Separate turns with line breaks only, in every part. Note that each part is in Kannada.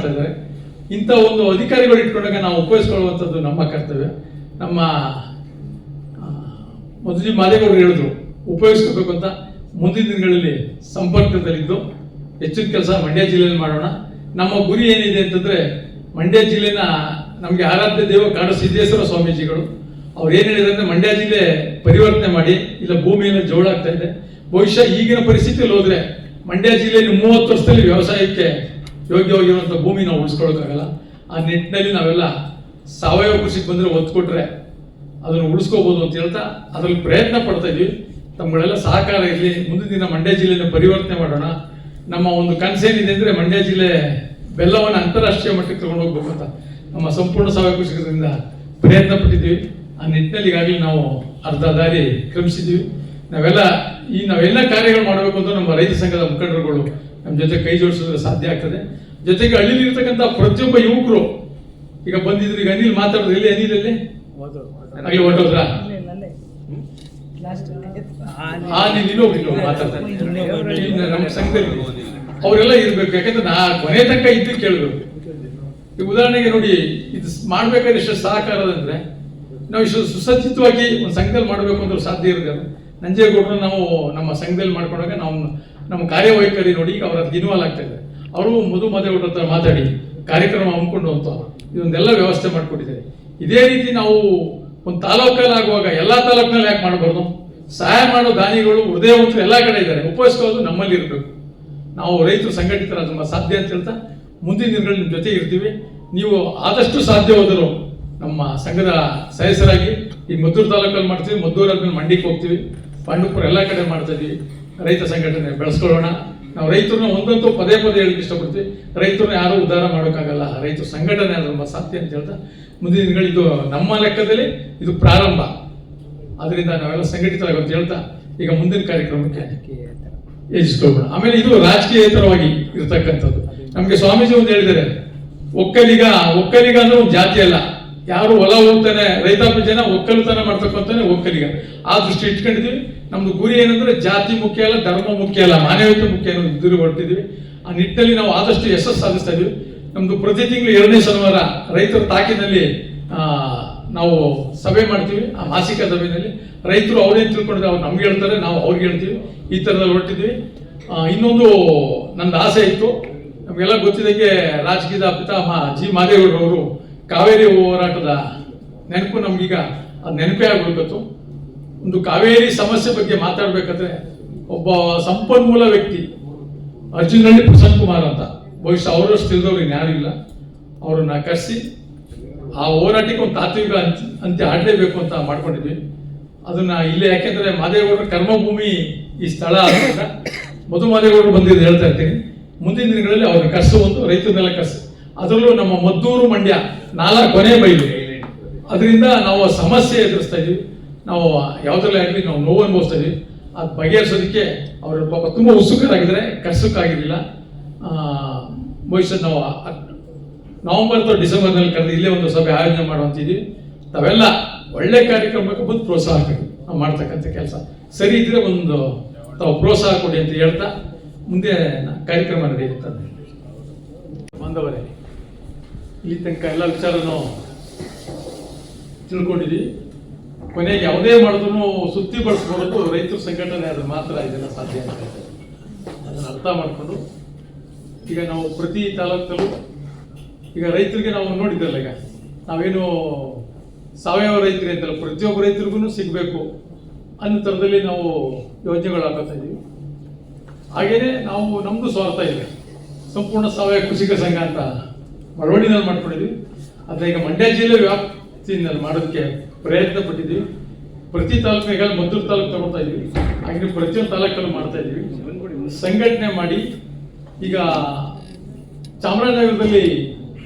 ಮಾಡ್ತಾ ಇದ್ದಾರೆ ಇಂಥ ಒಂದು ಅಧಿಕಾರಿಗಳು ಇಟ್ಕೊಂಡಾಗ ನಾವು ಉಪಯೋಗಿಸ್ಕೊಳ್ಳುವಂಥದ್ದು ನಮ್ಮ ಕರ್ತವ್ಯ. ನಮ್ಮ ಮೊದಲಿ ಮಾದೇಗೌಡರು ಹೇಳಿದ್ರು, ಉಪಯೋಗಿಸ್ಕೋಬೇಕು ಅಂತ ಮುಂದಿನ ದಿನಗಳಲ್ಲಿ ಸಂಪರ್ಕದಲ್ಲಿದ್ದು, ಹೆಚ್ಚಿನ ಕೆಲಸ ಮಂಡ್ಯ ಜಿಲ್ಲೆಯಲ್ಲಿ ಮಾಡೋಣ. ನಮ್ಮ ಗುರಿ ಏನಿದೆ ಅಂತಂದ್ರೆ, ಮಂಡ್ಯ ಜಿಲ್ಲೆನ ನಮಗೆ ಆರಾಧ್ಯ ದೇವ ಕಾಡ ಸಿದ್ದೇಶ್ವರ ಸ್ವಾಮೀಜಿಗಳು. ಅವ್ರು ಏನ್ ಹೇಳಿದ್ರೆ ಮಂಡ್ಯ ಜಿಲ್ಲೆ ಪರಿವರ್ತನೆ ಮಾಡಿ, ಇಲ್ಲ ಭೂಮಿಯನ್ನು ಜೋಳಾಗ್ತಾ ಇದೆ. ಬಹುಶಃ ಈಗಿನ ಪರಿಸ್ಥಿತಿಯಲ್ಲಿ ಹೋದ್ರೆ, ಮಂಡ್ಯ ಜಿಲ್ಲೆಯಲ್ಲಿ ಮೂವತ್ತು ವರ್ಷದಲ್ಲಿ ವ್ಯವಸಾಯಕ್ಕೆ ಯೋಗ್ಯವಾಗಿರುವಂಥ ಭೂಮಿ ನಾವು ಉಳಿಸ್ಕೊಳ್ಳೋಕ್ಕಾಗಲ್ಲ. ಆ ನಿಟ್ಟಿನಲ್ಲಿ ನಾವೆಲ್ಲ ಸಾವಯವ ಕೃಷಿಗೆ ಬಂದರೆ ಒತ್ತು ಕೊಟ್ಟರೆ ಅದನ್ನು ಉಳಿಸ್ಕೋಬೋದು ಅಂತ ಹೇಳ್ತಾ ಅದರಲ್ಲಿ ಪ್ರಯತ್ನ ಪಡ್ತಾ ಇದ್ವಿ. ತಮ್ಮಗಳೆಲ್ಲ ಸಹಕಾರ ಇರಲಿ, ಮುಂದಿನ ದಿನ ಮಂಡ್ಯ ಜಿಲ್ಲೆಯನ್ನು ಪರಿವರ್ತನೆ ಮಾಡೋಣ. ನಮ್ಮ ಒಂದು ಕನಸೇನಿದೆ ಅಂದರೆ ಮಂಡ್ಯ ಜಿಲ್ಲೆ ಬೆಲ್ಲವನ್ನು ಅಂತಾರಾಷ್ಟ್ರೀಯ ಮಟ್ಟಕ್ಕೆ ತಗೊಂಡು ಹೋಗ್ಬೇಕು ಅಂತ. ನಮ್ಮ ಸಂಪೂರ್ಣ ಸಾವಯವ ಕೃಷಿಕರಿಂದ ಪ್ರಯತ್ನ ಪಟ್ಟಿದ್ವಿ ಆ ನಿಟ್ಟಿನಲ್ಲಿ ಈಗಾಗಲೇ ನಾವು ಅರ್ಧ ದಾರಿ ಕ್ರಮಿಸಿದ್ವಿ ನಾವೆಲ್ಲ ಈ ನಾವೆಲ್ಲ ಕಾರ್ಯಗಳು ಮಾಡಬೇಕು ಅಂತ ನಮ್ಮ ರೈತ ಸಂಘದ ಮುಖಂಡರುಗಳು ನಮ್ಮ ಜೊತೆ ಕೈ ಜೋಡಿಸಿದ್ರೆ ಸಾಧ್ಯ ಆಗ್ತದೆ. ಜೊತೆಗೆ ಹಳ್ಳಿಲಿ ಇರ್ತಕ್ಕಂಥ ಪ್ರತಿಯೊಬ್ಬ ಯುವಕರು ಈಗ ಬಂದಿದ್ರು ಈಗ ಅನಿಲ್ ಮಾತಾಡಿದ್ರು ಎಲ್ಲಿ ಅನಿಲ್ ಎಲ್ಲಿ ಹೊರಟೋದ್ರಾ ಮಾತಾಡ್ತಾರೆ ನಮ್ಮ ಸಂಘದಲ್ಲಿ ಅವರೆಲ್ಲ ಇರ್ಬೇಕು. ಯಾಕಂದ್ರೆ ನಾ ಕೊನೆ ತನಕ ಇದ್ದು ಕೇಳಬೇಕು ಈಗ ಉದಾಹರಣೆಗೆ ನೋಡಿ ಇದು ಮಾಡ್ಬೇಕಾದ್ರೆ ಮಾಡ್ಬೇಕಾದ್ರೆ ಇಷ್ಟು ಸಹಕಾರದಂದ್ರೆ ನಾವು ಇಷ್ಟು ಸುಸಜ್ಜಿತವಾಗಿ ಒಂದು ಸಂಘದಲ್ಲಿ ಮಾಡಬೇಕು ಅಂದ್ರೆ ಸಾಧ್ಯ ಇರೋದು ನಂಜೇಗೌಡರು ನಾವು ನಮ್ಮ ಸಂಘದಲ್ಲಿ ಮಾಡ್ಕೊಂಡಾಗ ನಾವು ನಮ್ಮ ಕಾರ್ಯವೈಖರಿ ನೋಡಿ ಈಗ ಅವರ ಇನ್ವಾಲ್ವ್ ಆಗ್ತಾ ಇದೆ. ಅವರು ಮಧು ಮಾದೇಗೌಡರ ಹತ್ರ ಮಾತಾಡಿ, ಕಾರ್ಯಕ್ರಮ ಹಮ್ಮಿಕೊಂಡು ಅಂತ. ಇದೊಂದೆಲ್ಲ ವ್ಯವಸ್ಥೆ ಮಾಡಿಕೊಟ್ಟಿದ್ದಾರೆ. ಇದೇ ರೀತಿ ನಾವು ಒಂದು ತಾಲೂಕಲ್ಲಿ ಆಗುವಾಗ ಎಲ್ಲ ತಾಲೂಕಿನಲ್ಲಿ ಯಾಕೆ ಮಾಡಬಾರ್ದು? ಸಹಾಯ ಮಾಡೋ ದಾನಿಗಳು ಹೃದಯವಂತರು ಎಲ್ಲ ಕಡೆ ಇದ್ದಾರೆ. ಉಪಯೋಗಿಸೋದು ನಮ್ಮಲ್ಲಿ ಇರಬೇಕು. ನಾವು ರೈತರು ಸಂಘಟಿತರ ನಮ್ಮ ಸಾಧ್ಯ ಅಂತ ಹೇಳ್ತಾ ಮುಂದಿನ ದಿನಗಳಲ್ಲಿ ನಿಮ್ಮ ಜೊತೆ ಇರ್ತೀವಿ. ನೀವು ಆದಷ್ಟು ಸಾಧ್ಯವಾದರೂ ನಮ್ಮ ಸಂಘದ ಸದಸ್ಯರಾಗಿ ಈ ಮದ್ದೂರು ತಾಲೂಕಲ್ಲಿ ಮಾಡ್ತೀವಿ ಮದ್ದೂರಲ್ಲಿ ಮಂಡಿಗೆ ಹೋಗ್ತೀವಿ. ಪಾಂಡುಪುರ ಎಲ್ಲ ಕಡೆ ಮಾಡ್ತಾ ಇದೀವಿ. ರೈತ ಸಂಘಟನೆ ಬೆಳೆಸ್ಕೊಳ್ಳೋಣ. ನಾವು ರೈತರನ್ನ ಒಂದಂತೂ ಪದೇ ಪದೇ ಹೇಳಕ್ಕೆ ಇಷ್ಟಪಡ್ತೀವಿ. ರೈತರನ್ನ ಯಾರು ಉದ್ಧಾರ ಮಾಡೋಕ್ಕಾಗಲ್ಲ. ರೈತ ಸಂಘಟನೆ ಅದು ನಮ್ಮ ಸಾಧ್ಯ ಅಂತ ಹೇಳ್ತಾ ಮುಂದಿನ ದಿನಗಳು ಇದು ನಮ್ಮ ಲೆಕ್ಕದಲ್ಲಿ ಇದು ಪ್ರಾರಂಭ. ಅದರಿಂದ ನಾವೆಲ್ಲ ಸಂಘಟಿತರಾಗಿ ಅಂತ ಹೇಳ್ತಾ ಈಗ ಮುಂದಿನ ಕಾರ್ಯಕ್ರಮಕ್ಕೆ ಯೋಚಿಸ್ಕೊಳ್ಬೇಡ ಆಮೇಲೆ ಇದು ರಾಜಕೀಯೇತರವಾಗಿ ಇರತಕ್ಕಂಥದ್ದು. ನಮಗೆ ಸ್ವಾಮೀಜಿ ಒಂದು ಹೇಳಿದ್ದಾರೆ, ಒಕ್ಕಲಿಗ ಒಕ್ಕಲಿಗ ಅಂದ್ರೆ ಜಾತಿ ಅಲ್ಲ. ಯಾರು ಹೊಲ ಹೋಗ್ತಾನೆ ರೈತಾಪಿ ಜನ ಒಕ್ಕಲುತನ ಮಾಡ್ತಕ್ಕಂತಾನೆ ಒಕ್ಕಲಿಗ. ಆ ದೃಷ್ಟಿ ಇಟ್ಕೊಂಡಿದ್ವಿ ನಮ್ದು ಗುರಿ ಏನಂದ್ರೆ ಜಾತಿ ಮುಖ್ಯ ಅಲ್ಲ ಧರ್ಮ ಮುಖ್ಯ ಅಲ್ಲ ಮಾನವೀಯತೆ ಮುಖ್ಯ ಅನ್ನೋ ಇದ್ದರು ಹೊರಟಿದ್ವಿ ಆ ನಿಟ್ಟಿನಲ್ಲಿ ನಾವು ಆದಷ್ಟು ಯಶಸ್ಸು ಸಾಧಿಸ್ತಾ ಇದೀವಿ. ನಮ್ದು ಪ್ರತಿ ತಿಂಗಳು ಎರಡನೇ ಶನಿವಾರ ರೈತರ ತಾಕಿನಲ್ಲಿ ಆ, ನಾವು ಸಭೆ ಮಾಡ್ತೀವಿ ಆ ಮಾಸಿಕ ಸಭೆಯಲ್ಲಿ. ರೈತರು ಅವ್ರೇನ್ ತಿಳ್ಕೊಂಡಿದ್ರೆ ಅವ್ರು ನಮ್ಗೆ ಹೇಳ್ತಾರೆ ನಾವು ಅವ್ರಿಗೆ ಹೇಳ್ತೀವಿ. ಈ ಥರದಲ್ಲಿ ಹೊರಟಿದ್ವಿ ಇನ್ನೊಂದು ನಂದು ಆಸೆ ಇತ್ತು. ನಮಗೆಲ್ಲ ಗೊತ್ತಿದಂಗೆ ರಾಜಕೀಯದ ಪಿತಾಮಹ ಜಿ. ಮಾದೇಗೌಡರವರು ಕಾವೇರಿ ಹೋರಾಟದ ನೆನಪು ನಮಗೀಗ ಅದು ನೆನಪೇ ಆಗಬೇಕತ್ತು ಒಂದು ಕಾವೇರಿ ಸಮಸ್ಯೆ ಬಗ್ಗೆ ಮಾತಾಡಬೇಕಾದ್ರೆ ಒಬ್ಬ ಸಂಪನ್ಮೂಲ ವ್ಯಕ್ತಿ ಅರ್ಜುನಹಳ್ಳಿ ಪ್ರಸನ್ನ ಕುಮಾರ್ ಅಂತ. ಬಹುಶಃ ಅವರಷ್ಟು ತಿಳಿದವ್ರು ಇನ್ಯಾರು ಇಲ್ಲ. ಅವ್ರನ್ನ ಕರೆಸಿ ಆ ಹೋರಾಟಕ್ಕೆ ಒಂದು ತಾತ್ವಿಕ ಅಂತ್ಯ ಅಂತ್ಯ ಆಡಲೇಬೇಕು ಅಂತ ಮಾಡ್ಕೊಂಡಿದ್ವಿ. ಅದನ್ನ ಇಲ್ಲಿ ಯಾಕೆಂದ್ರೆ ಮಾದೇಗೌಡರ ಕರ್ಮಭೂಮಿ ಈ ಸ್ಥಳ ಆದ್ರಿಂದ ಮಧು ಮಾದೇಗೌಡರು ಬಂದಿದ್ದು ಹೇಳ್ತಾ ಇರ್ತೀನಿ. ಮುಂದಿನ ದಿನಗಳಲ್ಲಿ ಅವ್ರನ್ನ ಕಸು ಒಂದು, ರೈತರನ್ನೆಲ್ಲ ಕರ್ಸು. ಅದರಲ್ಲೂ ನಮ್ಮ ಮದ್ದೂರು ಮಂಡ್ಯ ನಾಲ್ಕು ಕೊನೆ ಬೈಲು. ಅದರಿಂದ ನಾವು ಸಮಸ್ಯೆ ಎದುರಿಸ್ತಾ ಇದೀವಿ ನಾವು ಯಾವುದರಲ್ಲೇ ಆಗಲಿ ನಾವು ನೋವು ಅನುಭವಿಸ್ತಾ ಇದೀವಿ ಅದು ಬಗೆಹರಿಸೋದಕ್ಕೆ ಅವರು ಪಾಪ ತುಂಬ ಉತ್ಸುಕರಾಗಿದ್ದಾರೆ. ಕರ್ಸಕ್ಕಾಗಿರ್ಲಿಲ್ಲ ಬಹುಶಃ ನಾವು ನವಂಬರ್ ಅಥವಾ ಡಿಸೆಂಬರ್ನಲ್ಲಿ ಕರೆದು ಇಲ್ಲೇ ಒಂದು ಸಭೆ ಆಯೋಜನೆ ಮಾಡುವಂತಿದ್ವಿ ತಾವೆಲ್ಲ ಒಳ್ಳೆ ಕಾರ್ಯಕ್ರಮಕ್ಕೆ ಬಂದು ಪ್ರೋತ್ಸಾಹ ಕೊಡಿ. ನಾವು ಮಾಡ್ತಕ್ಕಂಥ ಕೆಲಸ. ಸರಿ ಇದ್ರೆ ಒಂದು ತಾವು ಪ್ರೋತ್ಸಾಹ ಕೊಡಿ ಅಂತ ಹೇಳ್ತಾ ಮುಂದೆ ಕಾರ್ಯಕ್ರಮ ನಡೆಯುತ್ತೆ ಬಾಂಧವರೇ ಇಲ್ಲಿ ತನಕ ಎಲ್ಲ ವಿಚಾರನೂ ತಿಳ್ಕೊಂಡಿದ್ವಿ. ಕೊನೆಗೆ ಯಾವುದೇ ಮಾಡಿದ್ರು ಸುತ್ತಿ ಬಳಸ್ಬಾರದು ರೈತರ ಸಂಘಟನೆ ಅದು ಮಾತ್ರ ಇದೆಲ್ಲ ಸಾಧ್ಯ ಅಂತ ಅದನ್ನು ಅರ್ಥ ಮಾಡಿಕೊಂಡು ಈಗ ನಾವು ಪ್ರತಿ ತಾಲೂಕಲ್ಲೂ ಈಗ ರೈತರಿಗೆ ನಾವು ನೋಡಿದ್ದಲ್ಲ ಈಗ, ನಾವೇನು ಸಾವಯವ ರೈತರಿಗೆ ಅಂತಲ್ಲ, ಪ್ರತಿಯೊಬ್ಬ ರೈತರಿಗೂ ಸಿಗಬೇಕು ಅನ್ನೋ ಥರದಲ್ಲಿ ನಾವು ಯೋಜನೆಗಳು ಇದ್ದೀವಿ. ಹಾಗೇನೆ ನಾವು ನಮ್ಮದು ಸ್ವಾರ್ಥ ಇದೆ. ಸಂಪೂರ್ಣ ಸಾವಯವ ಕೃಷಿಕ ಸಂಘ ಅಂತ ಮಳವಳ್ಳಿನಲ್ಲಿ ಮಾಡ್ಕೊಂಡಿದ್ವಿ. ಆದರೆ ಈಗ ಮಂಡ್ಯ ಜಿಲ್ಲೆ ವ್ಯಾಪ್ತಿನಲ್ಲಿ ಮಾಡೋದಕ್ಕೆ ಪ್ರಯತ್ನ ಪಟ್ಟಿದ್ವಿ ಪ್ರತಿ ತಾಲೂಕಿಗೆ ಮದ್ದೂರು ತಾಲೂಕು ತಗೊಳ್ತಾ ಇದೀವಿ ಹಾಗೆ ಪ್ರತಿಯೊಂದು ತಾಲೂಕಲ್ಲೂ ಮಾಡ್ತಾ ಇದೀವಿ ಸಂಘಟನೆ ಮಾಡಿ ಈಗ ಚಾಮರಾಜನಗರದಲ್ಲಿ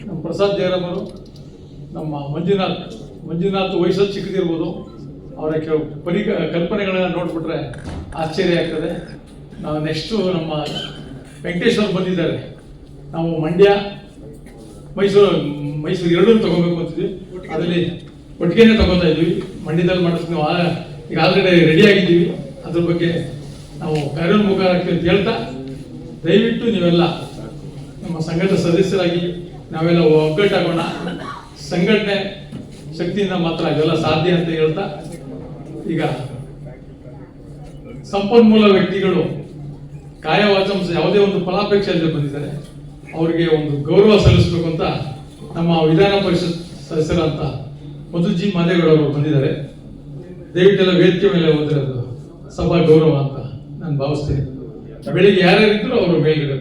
ನಮ್ಮ ಪ್ರಸಾದ್ ಜಯರಾಮರು, ನಮ್ಮ ಮಂಜುನಾಥ್ ಮಂಜುನಾಥ್ ವಯಸ್ಸಲ್ಲಿ ಚಿಕ್ಕದಿರ್ಬೋದು. ಅವರ ಕೆಲವು ಪರಿ ಕಲ್ಪನೆಗಳನ್ನ ನೋಡ್ಬಿಟ್ರೆ ಆಶ್ಚರ್ಯ ಆಗ್ತದೆ. ನಾವು ನೆಕ್ಸ್ಟು ನಮ್ಮ ವೆಂಕಟೇಶ್ವರ್ ಬಂದಿದ್ದಾರೆ. ನಾವು ಮಂಡ್ಯ ಮೈಸೂರು ಮೈಸೂರು ಎರಡೂ ತಗೋಬೇಕು ಅಂತಿದ್ವಿ. ಅದರಲ್ಲಿ ಒಟ್ಟಿಗೆನೆ ತಗೋತಾ ಇದ್ವಿ. ಮಂಡ್ಯದಲ್ಲಿ ಮಾಡಿಸ್ ನಾವು ಆ- ಈಗ ಆಲ್ರೆಡಿ ರೆಡಿ ಆಗಿದ್ದೀವಿ. ಅದ್ರ ಬಗ್ಗೆ ನಾವು ಕಾರ್ಯೋನ್ಮುಖ ಆಗ್ತೀವಿ ಅಂತ ಹೇಳ್ತಾ, ದಯವಿಟ್ಟು ನೀವೆಲ್ಲ ನಮ್ಮ ಸಂಘದ ಸದಸ್ಯರಾಗಿ ನಾವೆಲ್ಲ ಒಗ್ಗಟ್ಟಾಗೋಣ. ಸಂಘಟನೆ ಶಕ್ತಿಯಿಂದ ಮಾತ್ರ ಇದೆಲ್ಲ ಸಾಧ್ಯ ಅಂತ ಹೇಳ್ತಾ, ಈಗ ಸಂಪನ್ಮೂಲ ವ್ಯಕ್ತಿಗಳು ಕಾಯವಾಚಂಸ ಯಾವುದೇ ಒಂದು ಫಲಾಪೇಕ್ಷೆ ಬಂದಿದ್ದಾರೆ. ಅವರಿಗೆ ಒಂದು ಗೌರವ ಸಲ್ಲಿಸಬೇಕು ಅಂತ ನಮ್ಮ ವಿಧಾನ ಪರಿಷತ್ ಸದಸ್ಯರಂತ ಮಧುಜಿ ಮಾದೇಗೌಡ ಅವರು ಬಂದಿದ್ದಾರೆ. ದಯವಿಟ್ಟೆಲ್ಲ ವೇದಿಕೆ ಮೇಲೆ ಹೋದ್ರೆ ಅದು ಸಭಾ ಗೌರವ ಅಂತ ನಾನು ಭಾವಿಸ್ತೇನೆ. ಬೆಳಿಗ್ಗೆ ಯಾರ್ಯಾರಿದ್ರು ಅವರು ಮೇಲ್ಗಡೆ